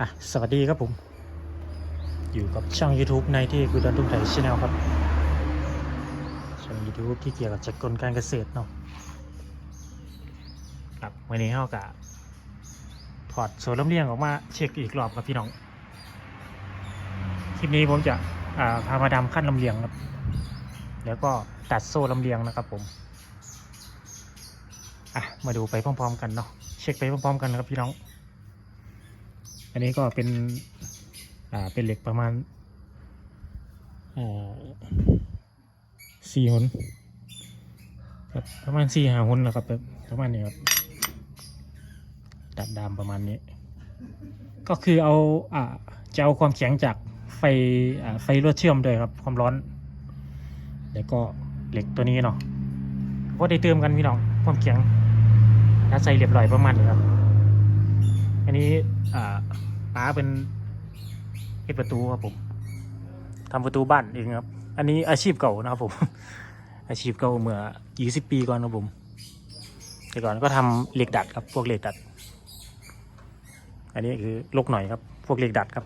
อะสวัสดีครับผม อยู่กับช่อง YouTube ในที่คือดันทุ่งไทยชาแนลครับ ช่อง YouTube ที่เกี่ยวกับจักรกลการเกษตรเนาะครับวันนี้เรากะถอดโซลำเลียงออกมาเช็คอีกรอบครับพี่น้อง คลิปนี้ผมจะอ่าพามาดำขั้นลำเลียงครับ แล้วก็ตัดโซ่ลำเลียงนะครับผมอะมาดูไปพร้อม ๆ กันเนาะเช็คไปพร้อมๆกันนะครับพี่น้อง อันนี้ก็เป็นอ่าเป็นเหล็กประมาณอ่าสี่หนครับประมาณสี่ห้าหนนะครับแบบประมาณนี้ครับดัดดามประมาณนี้ ก็คือเอาอ่าจะเอาความแข็งจากไฟอ่าไฟลวดเชื่อมด้วยครับ ความร้อน แล้วก็เหล็กตัวนี้เนาะก็ได้เติมกันพี่น้องความแข็งถ้าใส่เรียบร้อยประมาณนี้ครับ อันนี้อ่า ป้าเป็นเฮ็ดประตูครับผมทำประตูบ้านเองครับ อันนี้อาชีพเก่านะครับผม อาชีพเก่าเมื่อยี่สิบปีก่อนครับผม แต่ก่อนก็ทำเหล็กดัดครับ พวกเหล็กดัด อันนี้คือลกหน่อยครับ พวกเหล็กดัดครับ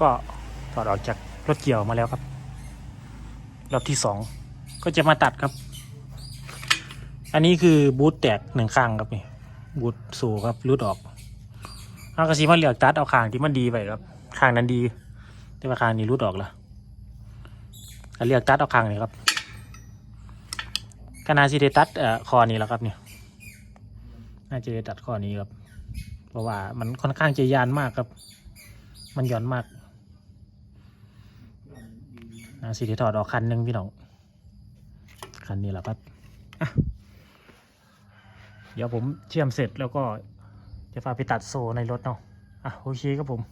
ก็ถอดออกจากรถเกี่ยวมาแล้วครับ รอบที่สองก็จะมาตัดครับ อันนี้คือบูทแตกหนึ่งข้างครับนี่ บูทสูครับรุดออกเอากระสีมาเหลือกตัดเอาข้างที่มันดีไปครับข้างนั้นดี แต่ว่าข้างนี้รุดออกล้วก็เลือกตัดเอาข้างนี้ครับกนาซีเดตัดเอ่อคอนี้แล้วครับเนี่ยน่าจะได้ตัดคอนี้ครับ เพราะว่ามันค่อนข้างจะยานมากครับ มันหย่อนมากนาซีเดถอดออกคันหนึ่งพี่น้อง คันนี้แหละครับอะ เดี๋ยวผมเชื่อมเสร็จแล้วก็จะพาไปตัดโซ่ในรถเนาะอะโอเคครับผม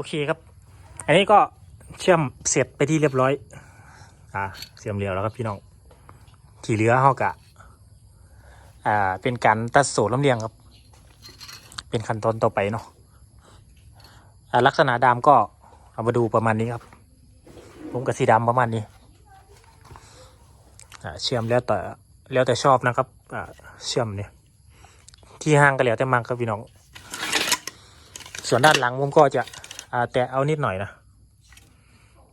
โอเคครับ อันนี้ก็เชื่อมเสร็จไปที่เรียบร้อย อ่าเสียมเรียวแล้วครับพี่น้องที่เหลือเฮากะ อ่า เป็นการตัดโซ่ลำเลียงครับ เป็นขั้นตอนต่อไปเนาะอ่าลักษณะดามก็เอามาดูประมาณนี้ครับ ผมกับสีดำประมาณนี้ อ่า เชื่อมแล้วแต่แล้วแต่ชอบนะครับ อ่า เชื่อมเนี่ย ที่ห้างก็แล้วแต่มังครับพี่น้อง ส่วนด้านหลังผมก็จะ อ่าแตะเอานิดหน่อยนะ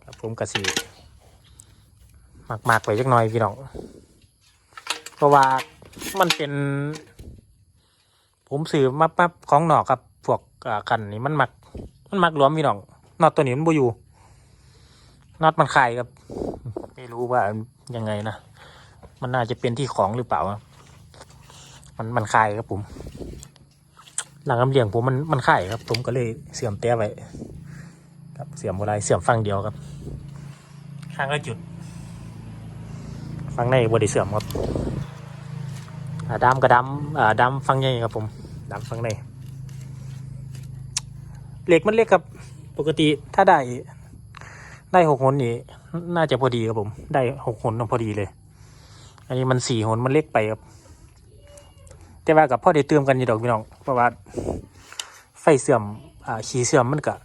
ครับผมกับสีมากๆไปจักหน่อยพี่น้องเพราะว่ามันเป็น ผมซื้อมาปั๊บของหนอกครับพวกกันนี่มันหมัก มันหมักหลวมพี่น้องน็อตตัวนี้มันบอยู่น็อตมันคายครับ ไม่รู้ว่ายังไงนะ มันน่าจะเป็นที่ของหรือเปล่า มันมันคายครับผม หลังลำเลียงผมมันมันคายครับ ผมก็เลยเสื่อมแต้ไว้ครับเสื่อมอะไรเสื่อมฟังเดียวครับ ข้างละจุด ฟังในบไดิเสื่อมครับอ่ากับดำอ่าดำฟังใหญ่ครับ ผมดำฟังในเหล็กมันเล็กครับ ปกติถ้าได้ได้หกหนนี่น่าจะพอดีครับผม ได้หกหนพอดีเลย อันนี้มันสี่หนมันเล็กไปครับ แต่ว่ากับพ่อได้เติมกันอยู่ดอกพี่น้อง เพราะว่าไฟเสื่อมอ่าขีเสื่อมมันก็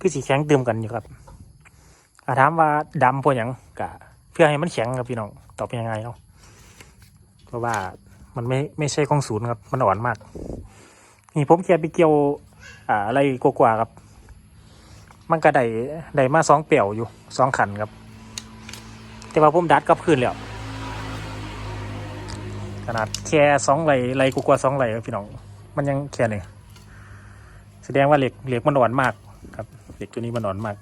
คือสีแข็งเติมกันอยู่ครับอาถามว่าดำพราะหยังกะเพื่อให้มันแข็งครับพี่น้องตอบยังไงเนาะเพราะว่ามันไม่ไม่ใช่ของศูนย์ครับ มันอ่อนมาก นี่ผมแค่ไปเกี่ยวอ่าอะไรกว่าๆครับ มันก็ได้ได้มาสองเปี่ยวอยู่สองขันครับ แต่ว่าผมดัดกับคืนแล้ว ขนาดแค่สองไหลไหลกว่าสองไหลครับพี่น้อง มันยังแค่นี้แสดงว่าเหล็กเหล็กมันอ่อนมากครับเหล็กตัวนี้มันอ่อนมาก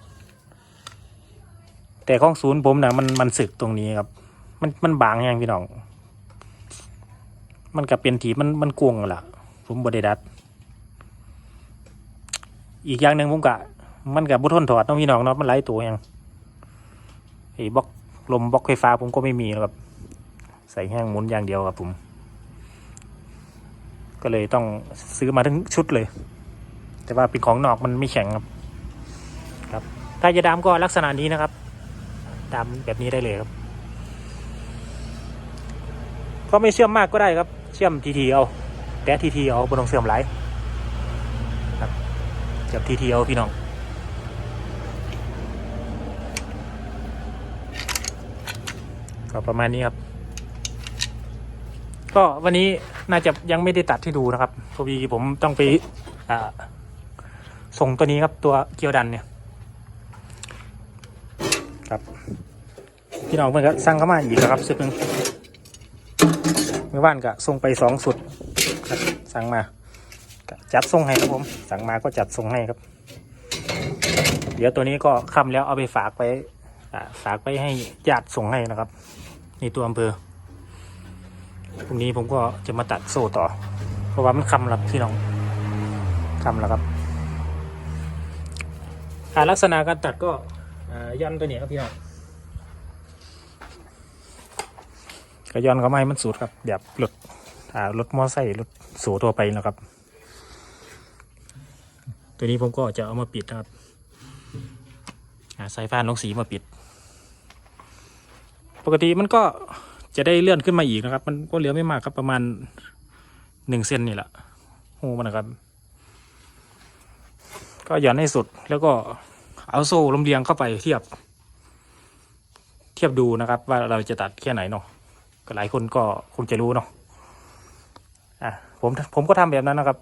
แต่ของศูนย์ผมนะมันมันสึกตรงนี้ครับ มันมันบางอย่างพี่น้อง มันกับเป็นถีมันมันกวงล่ะ ผมบไดดัด อีกอย่างหนึ่งผมกะมันกับบุทนถอดน้องพี่น้องเนาะมันไหลายตัวอย่างไอ้บล็อกลมบล็อกไฟฟ้าผมก็ไม่มีนะครับ ใส่แห้งหมุนอย่างเดียวครับผม ก็เลยต้องซื้อมาทั้งชุดเลย แต่ว่าเป็นของนอกมันไม่แข็งครับ ครับ ถ้าจะดามก็ลักษณะนี้นะครับ ดามแบบนี้ได้เลยครับ ก็ไม่เชื่อมมากก็ได้ครับ เชื่อมทีทีเอา แต่ทีทีเอาบนต้องเชื่อมไหลครับเชื่อมทีทีเอาพี่น้องก็ประมาณนี้ครับ ก็วันนี้น่าจะยังไม่ได้ตัดให้ดูนะครับพอดีผมต้องไปส่งตัวนี้ครับตัวเกียวดันเนี่ยครับพี่น้องเพื่อนก็สั่งเข้ามาอีกแล้วครับสุดหนึ่งเมื่อวานก็ส่งไปสองสุดครับสั่งมาจัดส่งให้ครับผม สั่งมาก็จัดส่งให้ครับ เดี๋ยวตัวนี้ก็ค่ำแล้วเอาไปฝากไปฝากไปให้ญาติส่งให้นะครับในตัวอำเภอ พรุ่งนี้ผมก็จะมาตัดโซ่ต่อ เพราะว่ามันคำแล้วพี่น้องคำแล้วครับอ่าลักษณะการตัดก็ย่อนตัวนี้ครับพี่น้องก็ย้อนเข้ามาให้มันสูดครับแบบรถอ่ารถมอไซค์รถสูทั่วไปนะครับ ตัวนี้ผมก็จะเอามาปิดนะครับสายฟ้าลงสีมาปิด ปกติมันก็ จะได้เลื่อนขึ้นมาอีกนะครับ มันก็เหลือไม่มากครับประมาณหนึ่งเซนนี่แหละหูมันนะครับ ก็หย่อนให้สุดแล้วก็เอาโซ่ลำเลียงเข้าไปเทียบ เทียบดูนะครับ ว่าเราจะตัดแค่ไหนเนาะก็หลายคนก็คงจะรู้เนาะอะผมผมก็ทำแบบนั้นนะครับ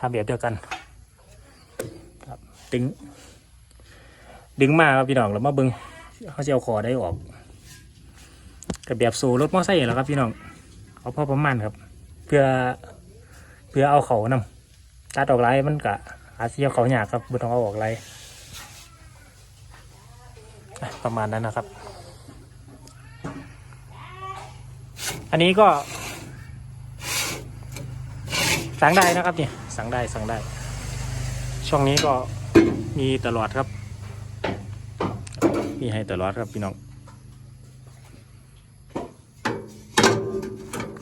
ทำแบบเดียวกัน ครับ ดึง ดึงมาครับพี่น้องแล้วมาบึงเขาจะเอาคอได้ออก กับแบบสูรถมอไซค์แหล้วครับพี่น้องเอาพอประมาณครับ เพื่อเพื่อเอาเขานำตัดออกไรมันกะอาจจะเอาเขาหยากครับไม่ต้องเอาออกไรประมาณนั้นนะครับ อันนี้ก็สั่งได้นะครับเนี่ยสั่งได้สั่งได้ ช่องนี้ก็มีตลอดครับ มีให้ตลอดครับพี่น้อง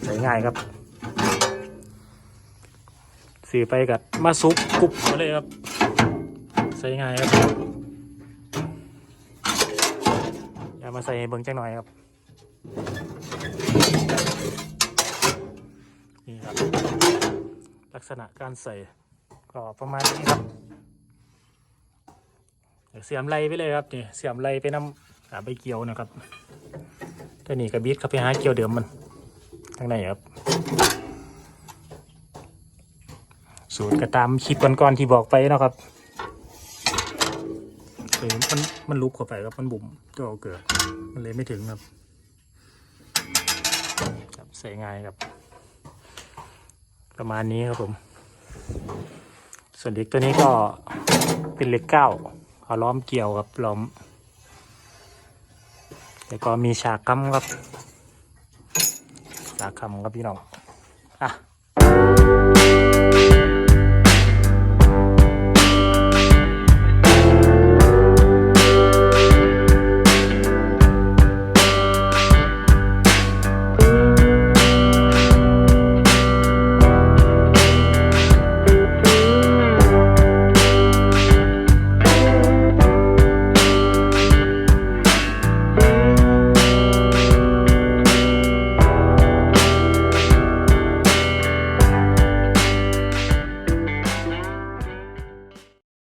ใช้ง่ายครับซื้อไปกับมาซุปกรุบมาเลยครับ ใส่ง่ายครับอย่ามาใส่เบิ่งจังหน่อยครับนี่ครับ ลักษณะการใส่ก็ประมาณนี้ครับเสียมไรไปเลยครับนี่เสียมไรไปน้ำอ่าใบเกียวนะครับตัวนี้กระบิดเข้าไปหาเกียวเดิมมัน ทางในครับ สูตรก็ตามคลิปก่อนๆที่บอกไปเนาะครับเออมันมันลุกเข้าไปครับมันบุ๋มตัวเอาเกลือมันเลยไม่ถึงครับครับใส่ง่ายครับ ประมาณนี้ครับผม ส่วนเด็กตัวนี้ก็เป็นเหล็กเก้าเอาล้อมเกี่ยวครับล้อมแล้วก็มีฉากคำครับ ตาคำครับพี่น้อง